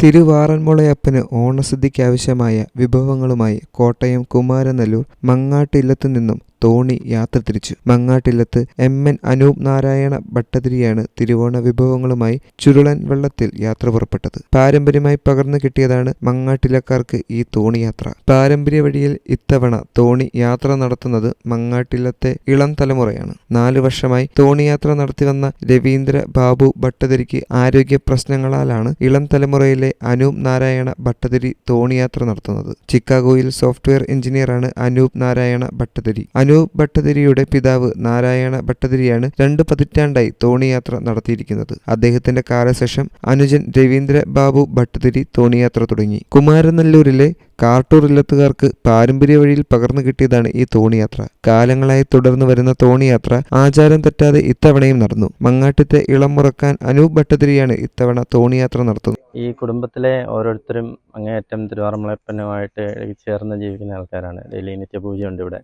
തിരുവാറന്മുളയപ്പന് ഓണസദ്യയ്ക്കാവശ്യമായ വിഭവങ്ങളുമായി കോട്ടയം കുമാരനല്ലൂർ മങ്ങാട്ടില്ലത്തു നിന്നും തോണി യാത്ര തിരിച്ചു. മങ്ങാട്ടില്ലത്ത് എം. എൻ. അനൂപ് നാരായണ ഭട്ടതിരിയാണ് തിരുവോണ വിഭവങ്ങളുമായി ചുരുളൻ വെള്ളത്തിൽ യാത്ര പുറപ്പെട്ടത്. പാരമ്പര്യമായി പകർന്നു കിട്ടിയതാണ് മങ്ങാട്ടിലക്കാർക്ക് ഈ തോണി യാത്ര. പാരമ്പര്യ വഴിയിൽ ഇത്തവണ തോണി യാത്ര നടത്തുന്നത് മങ്ങാട്ടില്ലത്തെ ഇളം തലമുറയാണ്. നാലു വർഷമായി തോണി യാത്ര നടത്തിവന്ന രവീന്ദ്ര ബാബു ഭട്ടതിരിക്ക് ആരോഗ്യ പ്രശ്നങ്ങളാലാണ് ഇളം തലമുറയിലെ അനൂപ് നാരായണ ഭട്ടതിരി തോണി യാത്ര നടത്തുന്നത്. ചിക്കാഗോയിൽ സോഫ്റ്റ്വെയർ എഞ്ചിനീയറാണ് അനൂപ് നാരായണ ഭട്ടതിരി. അനൂപ് ഭട്ടതിരിയുടെ പിതാവ് നാരായണ ഭട്ടതിരിയാണ് രണ്ട് പതിറ്റാണ്ടായി തോണിയാത്ര നടത്തിയിരിക്കുന്നത്. അദ്ദേഹത്തിന്റെ കാലശേഷം അനുജൻ രവീന്ദ്ര ബാബു ഭട്ടതിരി തോണിയാത്ര തുടങ്ങി. കുമാരനല്ലൂരിലെ കാർട്ടൂർ ഇല്ലത്തുകാർക്ക് പാരമ്പര്യ വഴിയിൽ പകർന്നു കിട്ടിയതാണ് ഈ തോണിയാത്ര. കാലങ്ങളായി തുടർന്നു വരുന്ന തോണിയാത്ര ആചാരം തെറ്റാതെ ഇത്തവണയും നടന്നു. മങ്ങാട്ടത്തെ ഇളം മുറക്കാൻ അനൂപ് ഭട്ടതിരിയാണ് ഇത്തവണ തോണിയാത്ര നടത്തുന്നത്. ഈ കുടുംബത്തിലെ ഓരോരുത്തരും അങ്ങേയറ്റം തിരുവാറമ്മളപ്പനുമായിട്ട് ചേർന്ന് ജീവിക്കുന്ന ആൾക്കാരാണ്. ഡെയിലി നിത്യപൂജയുണ്ട് ഇവിടെ.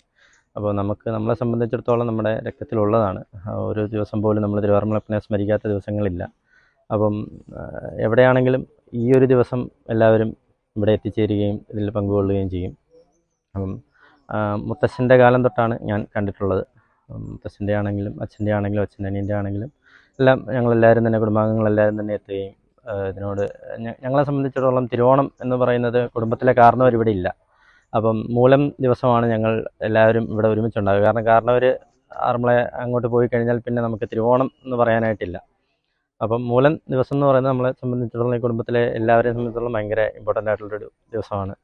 അപ്പോൾ നമുക്ക് നമ്മളെ സംബന്ധിച്ചിടത്തോളം നമ്മുടെ രക്തത്തിലുള്ളതാണ്. ഒരു ദിവസം പോലും നമ്മൾ തിരുവാറന്മുളയപ്പനെ സ്മരിക്കാത്ത ദിവസങ്ങളില്ല. അപ്പം എവിടെയാണെങ്കിലും ഈ ഒരു ദിവസം എല്ലാവരും ഇവിടെ എത്തിച്ചേരുകയും ഇതിൽ പങ്കുകൊള്ളുകയും ചെയ്യും. അപ്പം മുത്തശ്ശന്റെ കാലം തൊട്ടാണ് ഞാൻ കണ്ടിട്ടുള്ളത്. മുത്തശ്ശന്റെ ആണെങ്കിലും അച്ഛന്റെ ആണെങ്കിലും അച്ഛന്റെ ആണെങ്കിലും എല്ലാം ഞങ്ങളെല്ലാവരും തന്നെ കുടുംബാംഗങ്ങളെല്ലാവരും തന്നെ എത്തുകയും ഇതിനോട് ഞങ്ങളെ സംബന്ധിച്ചിടത്തോളം തിരുവോണം എന്ന് പറയുന്നത് കുടുംബത്തിലെ കാരണവർ ഇവിടെ ഇല്ല. അപ്പം മൂലം ദിവസമാണ് ഞങ്ങൾ എല്ലാവരും ഇവിടെ ഒരുമിച്ചുണ്ടാവുക. കാരണം കാരണം അവർ ആറന്മുള അങ്ങോട്ട് പോയി കഴിഞ്ഞാൽ പിന്നെ നമുക്ക് തിരുവോണം എന്ന് പറയാനായിട്ടില്ല. അപ്പം മൂലം ദിവസം എന്ന് പറയുന്നത് നമ്മളെ സംബന്ധിച്ചിടത്തോളം ഈ കുടുംബത്തിലെ എല്ലാവരെയും സംബന്ധിച്ചിടത്തോളം ഭയങ്കര ഇമ്പോർട്ടന്റ് ആയിട്ടുള്ളൊരു ദിവസമാണ്.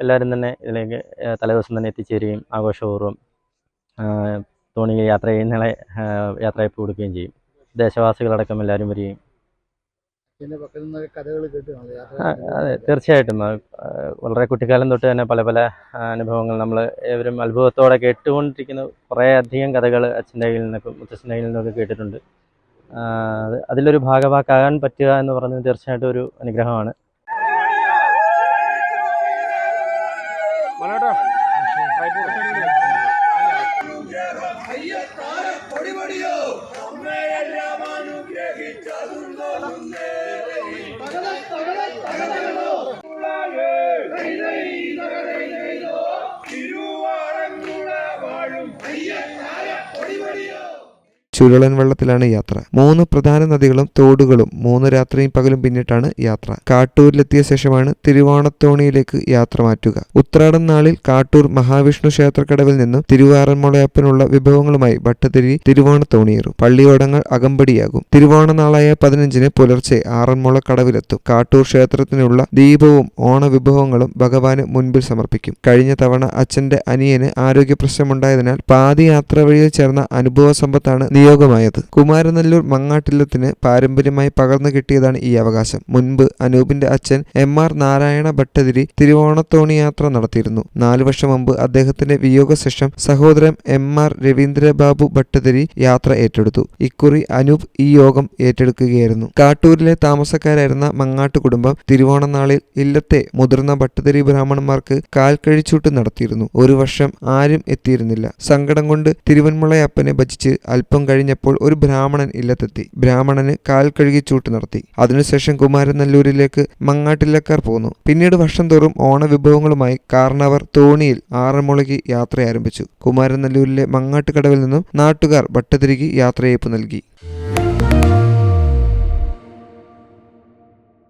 എല്ലാവരും തന്നെ ഇതിലേക്ക് തലേദിവസം തന്നെ എത്തിച്ചേരുകയും ആഘോഷപൂർവം തോണിയിൽ യാത്ര ചെയ്യുന്നയാളെ യാത്രയപ്പ് കൊടുക്കുകയും ചെയ്യും. ദേശവാസികളടക്കം എല്ലാവരും വരികയും പക്കൽ കഥകൾ അതെ തീർച്ചയായിട്ടും. വളരെ കുട്ടിക്കാലം തൊട്ട് തന്നെ പല പല അനുഭവങ്ങൾ നമ്മൾ ഏവരും അത്ഭുതത്തോടെ കേട്ടുകൊണ്ടിരിക്കുന്ന കുറേ അധികം കഥകൾ അച്ഛന്റെ കയ്യിൽ നിന്നൊക്കെ മുത്തച്ഛന്റെ കയ്യിൽ നിന്നൊക്കെ കേട്ടിട്ടുണ്ട്. അതിലൊരു ഭാഗവാക്കാകാൻ പറ്റുക എന്ന് പറഞ്ഞത് തീർച്ചയായിട്ടും ഒരു അനുഗ്രഹമാണ്. செய்ய ஒளிவடியோ ചുരുളൻ വെള്ളത്തിലാണ് യാത്ര. മൂന്ന് പ്രധാന നദികളും തോടുകളും മൂന്ന് രാത്രിയും പകലും പിന്നിട്ടാണ് യാത്ര. കാട്ടൂരിലെത്തിയ ശേഷമാണ് തിരുവോണത്തോണിയിലേക്ക് യാത്ര മാറ്റുക. ഉത്രാടം നാളിൽ കാട്ടൂർ മഹാവിഷ്ണു ക്ഷേത്രക്കടവിൽ നിന്നും തിരുവാറന്മുളയപ്പനുള്ള വിഭവങ്ങളുമായി ഭട്ടതിരി തിരുവോണത്തോണിയേറും പള്ളിയോടങ്ങൾ അകമ്പടിയാകും. തിരുവോണ നാളായ പതിനഞ്ചിന് പുലർച്ചെ ആറന്മുള കടവിലെത്തും. കാട്ടൂർ ക്ഷേത്രത്തിനുള്ള ദീപവും ഓണവിഭവങ്ങളും ഭഗവാന് മുൻപിൽ സമർപ്പിക്കും. കഴിഞ്ഞ തവണ അച്ഛന്റെ അനിയന് ആരോഗ്യ പ്രശ്നമുണ്ടായതിനാൽ പാദയാത്ര വഴിയിൽ ചേർന്ന അനുഭവ സമ്പത്താണ് നിയോഗമായത് കുമാരനല്ലൂർ മങ്ങാട്ടില്ലത്തിന് പാരമ്പര്യമായി പകർന്നു കിട്ടിയതാണ് ഈ അവകാശം. മുൻപ് അനൂപിന്റെ അച്ഛൻ എം ആർ നാരായണ ഭട്ടതിരി തിരുവോണത്തോണി യാത്ര നടത്തിയിരുന്നു. നാലു വർഷം മുമ്പ് അദ്ദേഹത്തിന്റെ വിയോഗശേഷം സഹോദരൻ എം ആർ രവീന്ദ്രബാബു ഭട്ടതിരി യാത്ര ഏറ്റെടുത്തു. ഇക്കുറി അനൂപ് ഈ യോഗം ഏറ്റെടുക്കുകയായിരുന്നു. കാട്ടൂരിലെ താമസക്കാരായിരുന്ന മങ്ങാട്ട് കുടുംബം തിരുവോണനാളിൽ ഇല്ലത്തെ മുതിർന്ന ഭട്ടതിരി ബ്രാഹ്മണന്മാർക്ക് കാൽക്കഴിച്ചൂട്ട് നടത്തിയിരുന്നു. ഒരു വർഷം ആരും എത്തിയിരുന്നില്ല. സങ്കടം കൊണ്ട് തിരുവന്മുളയപ്പനെ ഭജിച്ച് അല്പം കഴിഞ്ഞപ്പോൾ ഒരു ബ്രാഹ്മണൻ ഇല്ലത്തെത്തി. ബ്രാഹ്മണന് കാൽ കഴുകി ചൂട്ട് നടത്തി. അതിനുശേഷം കുമാരനല്ലൂരിലേക്ക് മങ്ങാട്ടില്ലക്കാർ പോന്നു. പിന്നീട് വർഷം തോറും ഓണവിഭവങ്ങളുമായി കാർണവർ തോണിയിൽ ആറന്മുളയ്ക്ക് യാത്ര ആരംഭിച്ചു കുമാരനല്ലൂരിലെ മങ്ങാട്ടുകടവിൽ നിന്നും നാട്ടുകാർ ഭട്ടതിരിക്ക് യാത്രയയപ്പ് നൽകി.